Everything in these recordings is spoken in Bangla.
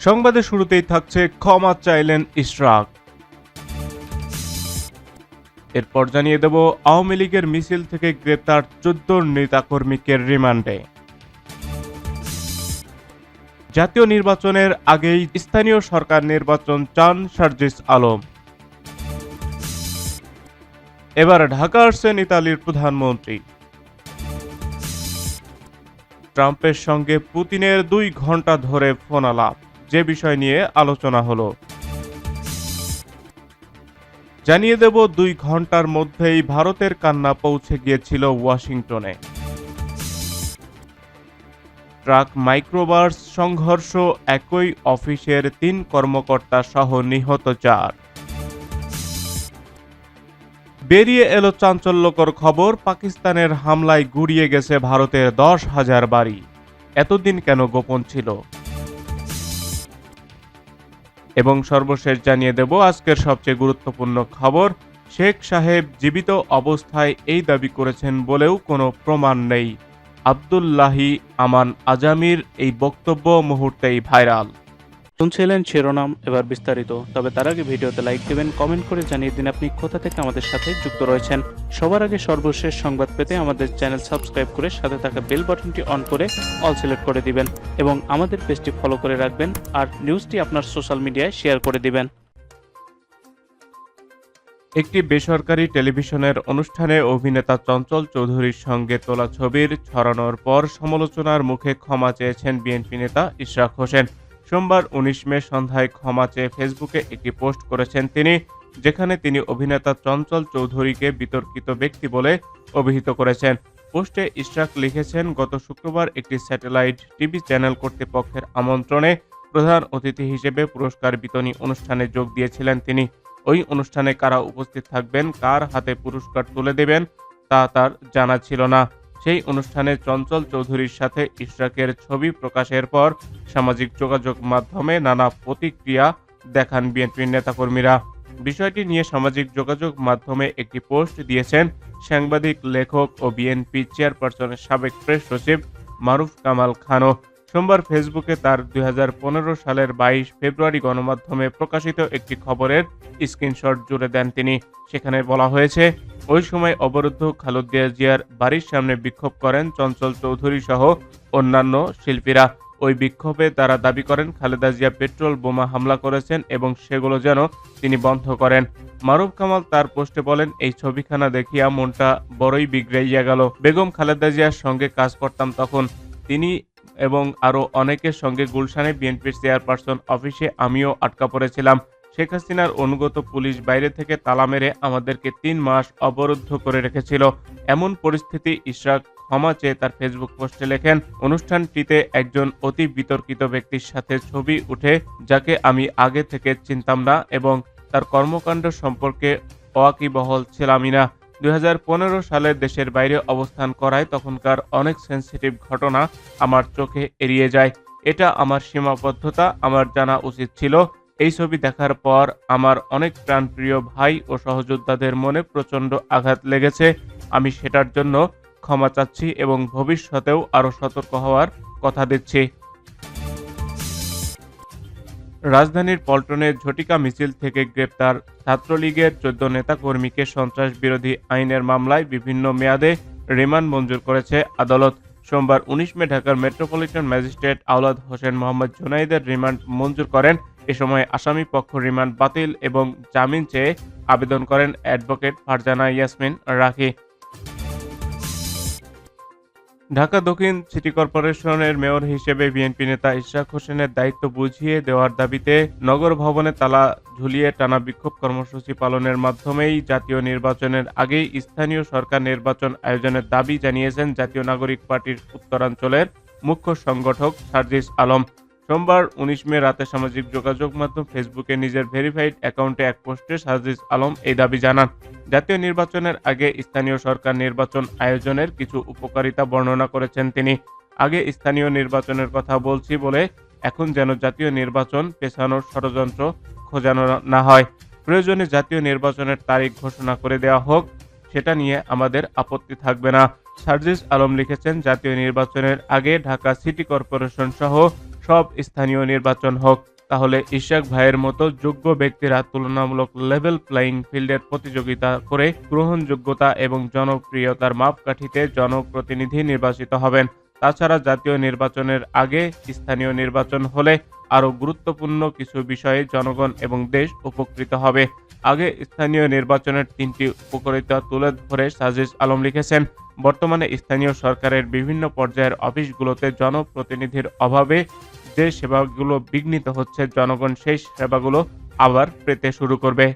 সংবাদের শুরুতেই থাকছে ক্ষমা চাইলেন ইশরাক। এরপর জানিয়ে দেব, আওয়ামী লীগের মিছিল থেকে গ্রেপ্তার চোদ্দ নেতাকর্মীকে রিমান্ডে। জাতীয় নির্বাচনের আগেই স্থানীয় সরকার নির্বাচন চান সার্জিস আলম। এবার ঢাকা আসছেন ইতালির প্রধানমন্ত্রী। ট্রাম্পের সঙ্গে পুতিনের দুই ঘণ্টা ধরে ফোন আলাপ যে বিষয় নিয়ে আলোচনা হলো। জানিয়ে দেব, দুই ঘণ্টার মধ্যেই ভারতের কান্না পৌঁছে গিয়েছিল ওয়াশিংটনে। ট্রাক মাইক্রোবাস সংঘর্ষ একই অফিসের তিন কর্মকর্তা সহ নিহত চার। বেরিয়ে এলো চাঞ্চল্যকর খবর, পাকিস্তানের হামলায় গুড়িয়ে গেছে ভারতের দশ হাজার বাড়ি। এতদিন কেন গোপন ছিল? এবং সর্বশেষ জানিয়ে দেব আজকের সবচেয়ে গুরুত্বপূর্ণ খবর। শেখ সাহেব জীবিত অবস্থায় এই দাবি করেছেন বলেও কোনো প্রমাণ নেই। আবদুল্লাহি আমান আজামির এই বক্তব্য মুহূর্তেই ভাইরাল। শুনছিলেন শিরোনাম এবার বিস্তারিত, তবে তার আগে ভিডিওতে লাইক দেবেন, কমেন্ট করে জানিয়ে দিন আপনি কোথা থেকে আমাদের সাথে যুক্ত রয়েছেন। সবার আগে সর্বশেষ সংবাদ পেতে আমাদের চ্যানেল সাবস্ক্রাইব করে সাথে থাকা বেল বাটনটি অন করে অল সিলেক্ট করে দিবেন এবং আমাদের পেজটি ফলো করে রাখবেন আর নিউজটি আপনার সোশ্যাল মিডিয়ায় শেয়ার করে দিবেন। একটি বেসরকারি টেলিভিশনের অনুষ্ঠানে অভিনেতা চঞ্চল চৌধুরীর সঙ্গে তোলা ছবির ছড়ানোর পর সমালোচনার মুখে ক্ষমা চেয়েছেন বিএনপি নেতা ইশরাক হোসেন। সোমবার উনিশ মে সন্ধ্যায় ক্ষমা চেয়ে ফেসবুকে একটি পোস্ট করেছেন তিনি, যেখানে তিনি অভিনেতা চঞ্চল চৌধুরীকে বিতর্কিত ব্যক্তি বলে অভিহিত করেছেন। পোস্টে ইশরাক লিখেছেন, গত শুক্রবার একটি স্যাটেলাইট টিভি চ্যানেল কর্তৃপক্ষের আমন্ত্রণে প্রধান অতিথি হিসেবে পুরস্কার বিতরণী অনুষ্ঠানে যোগ দিয়েছিলেন তিনি। ওই অনুষ্ঠানে কারা উপস্থিত থাকবেন, কার হাতে পুরস্কার তুলে দেবেন তা তার জানা ছিল না। সেই অনুষ্ঠানে চঞ্চল চৌধুরীর সাথে ইশরাকের ছবি প্রকাশের পর সামাজিক যোগাযোগ মাধ্যমে নানা প্রতিক্রিয়া দেখান বিএনপির নেতাকর্মীরা। বিষয়টি নিয়ে সামাজিক যোগাযোগ মাধ্যমে একটি পোস্ট দিয়েছেন সাংবাদিক, লেখক ও বিএনপি চেয়ারপারসনের সাবেক প্রেস সচিব মারুফ কামাল খানও। সোমবার ফেসবুকে তার দুই হাজার পনেরো সালের বাইশ ফেব্রুয়ারি গণমাধ্যমে প্রকাশিত একটি খবরের স্ক্রিনশট জুড়ে দেন তিনি। সেখানে বলা হয়েছে ওই সময় অবরুদ্ধ খালেদা জিয়ার বাড়ির সামনে বিক্ষোভ করেন চঞ্চল চৌধুরী সহ অন্যান্য শিল্পীরা। ওই বিক্ষোভে তারা দাবি করেন, খালেদা জিয়া পেট্রোল বোমা হামলা করেছেন এবং সেগুলো যেন তিনি বন্ধ করেন। মারুফ কামাল তার পোস্টে বলেন, এই ছবিখানা দেখিয়া মনটা বড়ই বিগড়াইয়া গেল। বেগম খালেদা জিয়ার সঙ্গে কাজ করতাম তখন। তিনি এবং আরও অনেকের সঙ্গে গুলশানে বিএনপির চেয়ারপারসন অফিসে আমিও আটকা পড়েছিলাম। শেখ হাসিনার অনুগত পুলিশ বাইরে থেকে তালা মেরে আমাদেরকে তিন মাস অবরুদ্ধ করে রেখেছিল। এমন পরিস্থিতি ইশরাক ক্ষমা চেয়ে তার ফেসবুক পোস্টে লেখেন, অনুষ্ঠানটিতে একজন অতি বিতর্কিত ব্যক্তির সাথে ছবি উঠে, যাকে আমি আগে থেকে চিনতাম না এবং তার কর্মকাণ্ড সম্পর্কে ওয়াকিবহল ছিলামই না। দুই হাজার পনেরো সালে দেশের বাইরে অবস্থান করায় তখনকার অনেক সেন্সিটিভ ঘটনা আমার চোখে এড়িয়ে যায়। এটা আমার সীমাবদ্ধতা, আমার জানা উচিত ছিল। এই ছবি দেখার পর আমার অনেক প্রাণপ্রিয় ভাই ও সহযোদ্ধাদের মনে প্রচণ্ড আঘাত লেগেছে। আমি সেটার জন্য ক্ষমা চাচ্ছি এবং ভবিষ্যতেও আরও সতর্ক হওয়ার কথা দিচ্ছি। রাজধানীর পল্টনের ঝটিকা মিছিল থেকে গ্রেপ্তার ছাত্রলীগের চোদ্দ নেতাকর্মীকে সন্ত্রাস বিরোধী আইনের মামলায় বিভিন্ন মেয়াদে রিমান্ড মঞ্জুর করেছে আদালত। সোমবার উনিশ মে ঢাকার মেট্রোপলিটন ম্যাজিস্ট্রেট আওলাদ হোসেন মোহাম্মদ জুনাইদের রিমান্ড মঞ্জুর করেন এ সময় আসামি পক্ষ রিমান্ড বাতিল এবং জামিন চেয়ে আবেদন করেন অ্যাডভোকেট ফারজানা ইয়াসমিন রাখি। ঢাকা দক্ষিণ সিটি কর্পোরেশনের মেয়র হিসেবে বিএনপি নেতা ইশরাক হোসেনের দায়িত্ব বুঝিয়ে দেওয়ার দাবিতে নগর ভবনে তালা ঝুলিয়ে টানা বিক্ষোভ কর্মসূচি পালনের মাধ্যমেই জাতীয় নির্বাচনের আগেই স্থানীয় সরকার নির্বাচন আয়োজনের দাবি জানিয়েছেন জাতীয় নাগরিক পার্টির উত্তরাঞ্চলের মুখ্য সংগঠক সার্জিস আলম। সোমবার উনিশ মে রাতে সামাজিক যোগাযোগ মাধ্যম ফেসবুকে নিজের ভেরিফাইড অ্যাকাউন্টে এক পোস্টে সার্জিস আলম এই দাবি জানান। জাতীয় নির্বাচনের আগে স্থানীয় সরকার নির্বাচন আয়োজনের কিছু উপকারিতা বর্ণনা করেছেন তিনি। আগে স্থানীয় নির্বাচনের কথা বলছি বলে এখন যেন জাতীয় নির্বাচন পেছানোর ষড়যন্ত্র খোঁজানো না হয়। প্রয়োজনে জাতীয় নির্বাচনের তারিখ ঘোষণা করে দেওয়া হোক, সেটা নিয়ে আমাদের আপত্তি থাকবে না। সার্জিস আলম লিখেছেন, জাতীয় নির্বাচনের আগে ঢাকা সিটি কর্পোরেশন সহ সব স্থানীয় নির্বাচন হোক, তাহলে ইশাক ভাইয়ের মতো যোগ্য ব্যক্তিরা তুলনামূলক লেভেল প্লেয়িং ফিল্ডের প্রতিযোগিতা করে গ্রহণযোগ্যতা এবং জনপ্রিয়তার মাপকাঠিতে জনপ্রতিনিধি নির্বাচিত হবেন। তাছাড়া জাতীয় নির্বাচনের আগে স্থানীয় নির্বাচন হলে আরও গুরুত্বপূর্ণ কিছু বিষয়ে জনগণ এবং দেশ উপকৃত হবে। আগে স্থানীয় নির্বাচনের তিনটি উপকারিতা তুলে ধরে সাজিজ আলম লিখেছেন, বর্তমানে স্থানীয় সরকারের বিভিন্ন পর্যায়ের অফিসগুলোতে জনপ্রতিনিধির অভাবে যে সেবাগুলো বিঘ্নিত হচ্ছে, জনগণ সেই সেবাগুলো আবার পেতে শুরু করবে।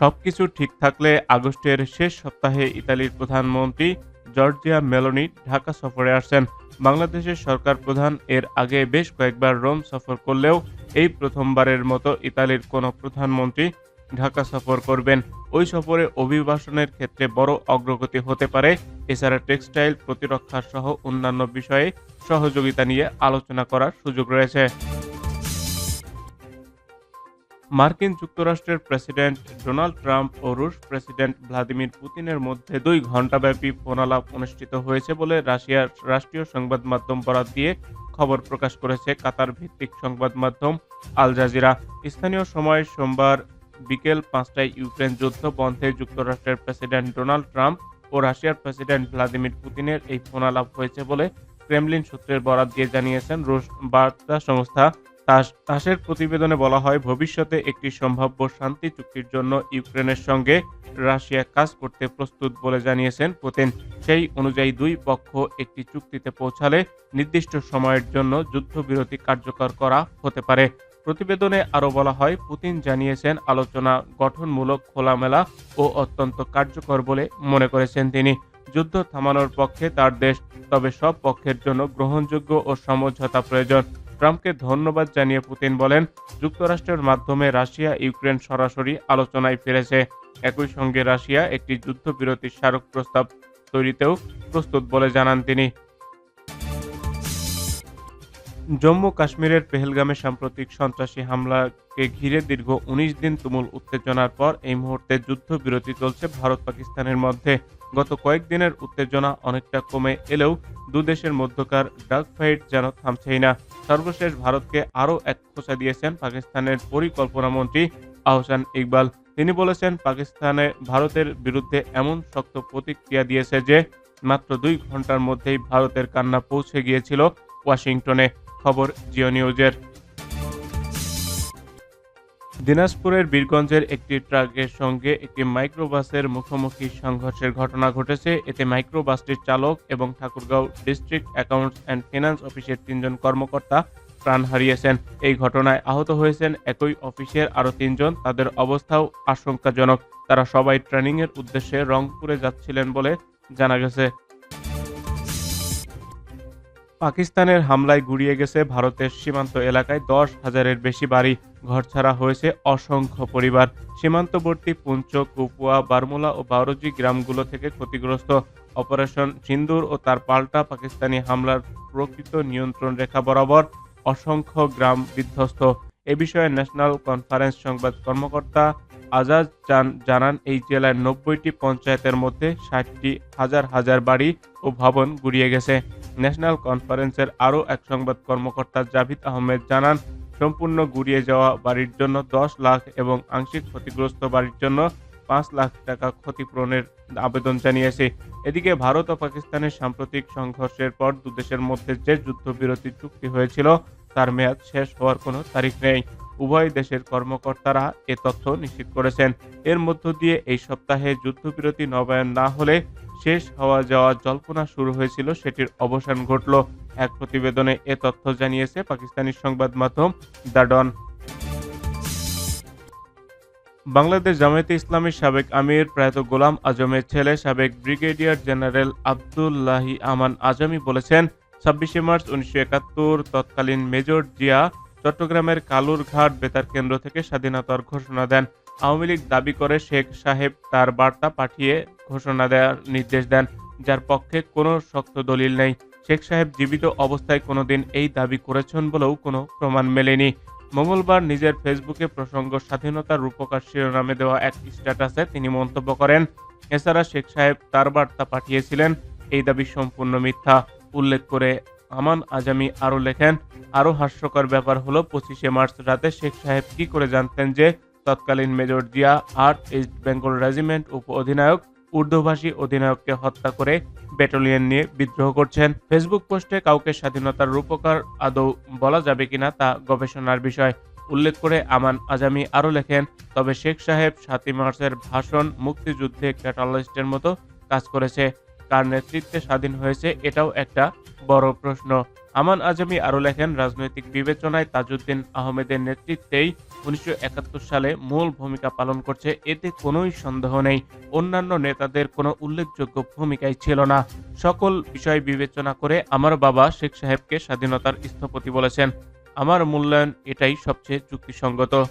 সবকিছু ঠিক থাকলে আগস্টের শেষ সপ্তাহে ইতালির প্রধানমন্ত্রী জর্জিয়া মেলোনি ঢাকা সফরে আসছেন। বাংলাদেশের সরকার প্রধান এর আগে বেশ কয়েকবার রোম সফর করলেও এই প্রথমবারের মতো ইতালির কোনো প্রধানমন্ত্রী ঢাকা সফর করবেন। ওই সফরে অভিবাসনের ক্ষেত্রে বড় অগ্রগতি হতে পারে। এছাড়া টেক্সটাইল প্রতিরক্ষা সহ অন্যান্য বিষয়ে সহযোগিতা নিয়ে আলোচনা করার সুযোগ রয়েছে। মার্কিন যুক্তরাষ্ট্রের প্রেসিডেন্ট ডোনাল্ড ট্রাম্প ও রুশ প্রেসিডেন্ট ভ্লাদিমির পুতিনের মধ্যে দুই ঘণ্টাব্যাপী ফোনালাপ অনুষ্ঠিত হয়েছে বলে রাশিয়ার রাষ্ট্রীয় সংবাদ মাধ্যম বরাত দিয়ে খবর প্রকাশ করেছে কাতার ভিত্তিক সংবাদ মাধ্যম আল জাজিরা। স্থানীয় সময় সোমবার বিকেল পাঁচটায় ইউক্রেন যুদ্ধ বন্ধে যুক্তরাষ্ট্রের প্রেসিডেন্ট ডোনাল্ড ট্রাম্প ও রাশিয়ার প্রেসিডেন্ট ভ্লাদিমির পুতিনের এই ফোনালাপ হয়েছে বলে ক্রেমলিন সূত্রের বরাত দিয়ে জানিয়েছেন রুশ বার্তা সংস্থা তাস। তাসের প্রতিবেদনে বলা হয়, ভবিষ্যতে একটি সম্ভাব্য শান্তি চুক্তির জন্য ইউক্রেনের সঙ্গে রাশিয়া কাজ করতে প্রস্তুত বলে জানিয়েছেন পুতিন। সেই অনুযায়ী দুই পক্ষ একটি চুক্তিতে পৌঁছালে নির্দিষ্ট সময়ের জন্য যুদ্ধবিরতি কার্যকর করা হতে পারে। প্রতিবেদনে আরও বলা হয়, পুতিন জানিয়েছেন আলোচনা গঠনমূলক খোলামেলা ও অত্যন্ত কার্যকর বলে মনে করেছেন তিনি। যুদ্ধ থামানোর পক্ষে তার দেশ, তবে সব পক্ষের জন্য গ্রহণযোগ্য ও সমঝোতা প্রয়োজন। ট্রাম্পকে ধন্যবাদ জানিয়ে পুতিন বলেন, যুক্তরাষ্ট্রের মাধ্যমে রাশিয়া ইউক্রেন সরাসরি আলোচনায় ফিরেছে। একই সঙ্গে রাশিয়া একটি যুদ্ধবিরতির স্মারক প্রস্তাব তৈরিতেও প্রস্তুত বলে জানান তিনি। জম্মু কাশ্মীরের পেহেলগামে সাম্প্রতিক সন্ত্রাসী হামলাকে ঘিরে দীর্ঘ উনিশ দিন তুমুল উত্তেজনার পর এই মুহূর্তে যুদ্ধবিরতি চলছে ভারত পাকিস্তানের মধ্যে। গত কয়েকদিনের উত্তেজনা অনেকটা কমে এলেও দুদেশের মধ্যকার ডাক ফাইট যেন থামছেই না। সর্বশেষ ভারতকে আরও এক খোঁচা দিয়েছেন পাকিস্তানের পরিকল্পনা মন্ত্রী আহসান ইকবাল। তিনি বলেছেন, পাকিস্তানে ভারতের বিরুদ্ধে এমন শক্ত প্রতিক্রিয়া দিয়েছে যে, মাত্র দুই ঘণ্টার মধ্যেই ভারতের কান্না পৌঁছে গিয়েছিল ওয়াশিংটনে। খবর জিও নিউজের। দিনাজপুরের বীরগঞ্জের একটি ট্রাকের সঙ্গে একটি মাইক্রোবাসের মুখোমুখি সংঘর্ষের ঘটনা ঘটেছে। এতে মাইক্রোবাসটির চালক এবং Thakurgaon district accounts and finance অফিসের তিনজন কর্মকর্তা প্রাণ হারিয়েছেন। এই ঘটনায় আহত হয়েছেন একই অফিসের আরও তিনজন। তাদের অবস্থাও আশঙ্কাজনক। তারা সবাই ট্রেনিংয়ের উদ্দেশ্যে রংপুরে যাচ্ছিলেন বলে জানা গেছে। পাকিস্তানের হামলায় গুড়িয়ে গেছে ভারতের সীমান্ত এলাকায় দশ হাজারের বেশি বাড়ি, ঘরছাড়া হয়েছে অসংখ্য পরিবার। সীমান্তবর্তী পুঞ্চ, কুপুয়া, বারমুলা ও বাউরজি গ্রামগুলো থেকে ক্ষতিগ্রস্ত অপারেশন সিন্দুর ও তার পাল্টা পাকিস্তানি হামলার প্রকৃত নিয়ন্ত্রণ রেখা বরাবর অসংখ্য গ্রাম বিধ্বস্ত। এ বিষয়ে ন্যাশনাল কনফারেন্স সংবাদ কর্মকর্তা আজাদ জানান, এই জেলার নব্বইটি পঞ্চায়েতের মধ্যে ষাটটি হাজার হাজার বাড়ি ও ভবন গুড়িয়ে গেছে। ন্যাশনাল কনফারেন্সের আরও এক সংবাদ কর্মকর্তা জাভিদ আহমেদ জানান, সম্পূর্ণ গুড়িয়ে যাওয়া বাড়ির জন্য দশ লাখ এবং আংশিক ক্ষতিগ্রস্ত বাড়ির জন্য পাঁচ লাখ টাকা ক্ষতিপূরণের আবেদন জানিয়েছে। এদিকে ভারত ও পাকিস্তানের সাম্প্রতিক সংঘর্ষের পর দুদেশের মধ্যে যে যুদ্ধবিরতি চুক্তি হয়েছিল তার মেয়াদ শেষ হওয়ার কোনো তারিখ নেই। উভয় দেশের কর্মকর্তারা এ তথ্য নিশ্চিত করেছেন। এর মধ্য দিয়ে এই সপ্তাহে যুদ্ধবিরতি নবায়ন না হলে শেষ হওয়া যাওয়া জল্পনা শুরু হয়েছিল, সেটির অবসান ঘটল। এক প্রতিবেদনে এ তথ্য জানিয়েছে পাকিস্তানি সংবাদ মাধ্যম দ্য ডন বাংলাদেশ জামায়াতে ইসলামীর সাবেক আমির প্রয়াত গোলাম আজমের ছেলে সাবেক ব্রিগেডিয়ার জেনারেল আবদুল্লাহি আমান আজমি বলেছেন ছাব্বিশে মার্চ উনিশশো একাত্তর, তৎকালীন মেজর জিয়া চট্টগ্রামের কালুরঘাট বেতার কেন্দ্র থেকে স্বাধীনতার ঘোষণা দেন। আওয়ামী লীগ দাবি করে শেখ সাহেব তার বার্তা পাঠিয়ে ঘোষণা দেওয়ার নির্দেশ দেন, যার পক্ষে কোনো শক্ত দলিল নেই। শেখ সাহেব জীবিত অবস্থায় কোনোদিন এই দাবি করেছেন বলেও কোনো প্রমাণ মেলেনি। মঙ্গলবার নিজের ফেসবুকে প্রসঙ্গ স্বাধীনতার রূপকার শিরোনামে দেওয়া এক স্ট্যাটাসে তিনি মন্তব্য করেন, এছাড়া শেখ সাহেব তার বার্তা পাঠিয়েছিলেন, এই দাবি সম্পূর্ণ মিথ্যা। উল্লেখ করে আমান আজামি আরও লেখেন, আরও হাস্যকর ব্যাপার হলো, পঁচিশে মার্চ রাতে শেখ সাহেব কি করে জানতেন যে তৎকালীন মেজর জিয়া আর্ট ইস্ট বেঙ্গল রেজিমেন্ট উপ অধিনায়ক উর্দুভাষী অধিনায়ককে হত্যা করে ব্যাটালিয়ন নিয়ে বিদ্রোহ করছেন। ফেসবুক পোস্টে কাউকে স্বাধীনতার রূপকার আদৌ বলা যাবে কিনা তা গবেষণার বিষয়। উল্লেখ করে আমান আজামি আরও লেখেন, তবে শেখ সাহেব সাতই মার্চের ভাষণ মুক্তিযুদ্ধে ক্যাটালিস্টের মতো কাজ করেছে। কার নেতৃত্বে স্বাধীন হয়েছে এটাও একটা বড় প্রশ্ন। আমান আজামি আরও লেখেন, রাজনৈতিক বিবেচনায় তাজউদ্দিন আহমেদের নেতৃত্বেই উনিশশো একাত্তর সালে মূল ভূমিকা পালন করছে, এতে কোনোই সন্দেহ নেই। অন্যান্য নেতাদের কোনো উল্লেখযোগ্য ভূমিকাই ছিল না। সকল বিষয় বিবেচনা করে আমার বাবা শেখ সাহেবকে স্বাধীনতার স্থপতি বলেছেন। আমার মূল্যায়ন এটাই সবচেয়ে যুক্তিসঙ্গত।